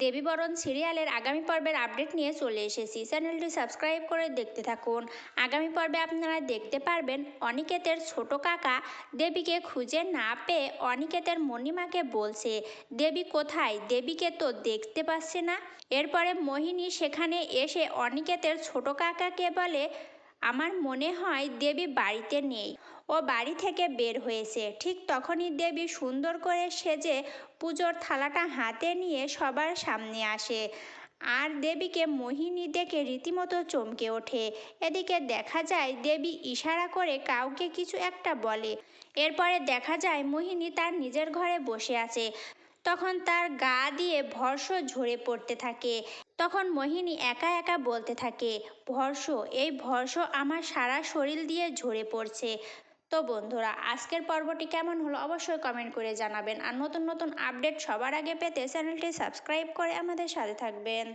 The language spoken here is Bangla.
দেবীবরণ সিরিয়ালের আগামী পর্বের আপডেট নিয়ে চলে এসেছি। চ্যানেলটি সাবস্ক্রাইব করে দেখতে থাকুন। আগামী পর্বে আপনারা দেখতে পারবেন অনিকেতের ছোট কাকা দেবীকে খুঁজে না পেয়ে অনিকেতের মণিমাকে বলছে, দেবী কোথায়? দেবীকে তো দেখতে পাচ্ছে না। এরপরে মোহিনী সেখানে এসে অনিকেতের ছোট কাকাকে বলে আমার মনে হয় দেবী বাড়িতে নেই। ও বাড়ি থেকে বের হয়েছে। ঠিক তখনই দেবী সুন্দর করে সেজে পুজোর থালাটা হাতে নিয়ে সবার সামনে আসে। আর দেবীকে মোহিনী দেখে রীতিমতো চমকে ওঠে। এদিকে দেখা যায় দেবী ইশারা করে কাউকে কিছু একটা বলে। এরপরে দেখা যায় মোহিনী তার নিজের ঘরে বসে আছে। তখন তার গা দিয়ে ভর্ষ ঝরে পড়তে থাকে। তখন মোহিনী একা একা বলতে থাকে, ভরস, এই ভরস আমার সারা শরীর দিয়ে ঝরে পড়ছে। তো বন্ধুরা, আজকের পর্বটি কেমন হলো অবশ্যই কমেন্ট করে জানাবেন। আর নতুন নতুন আপডেট সবার আগে পেতে চ্যানেলটি সাবস্ক্রাইব করে আমাদের সাথে থাকবেন।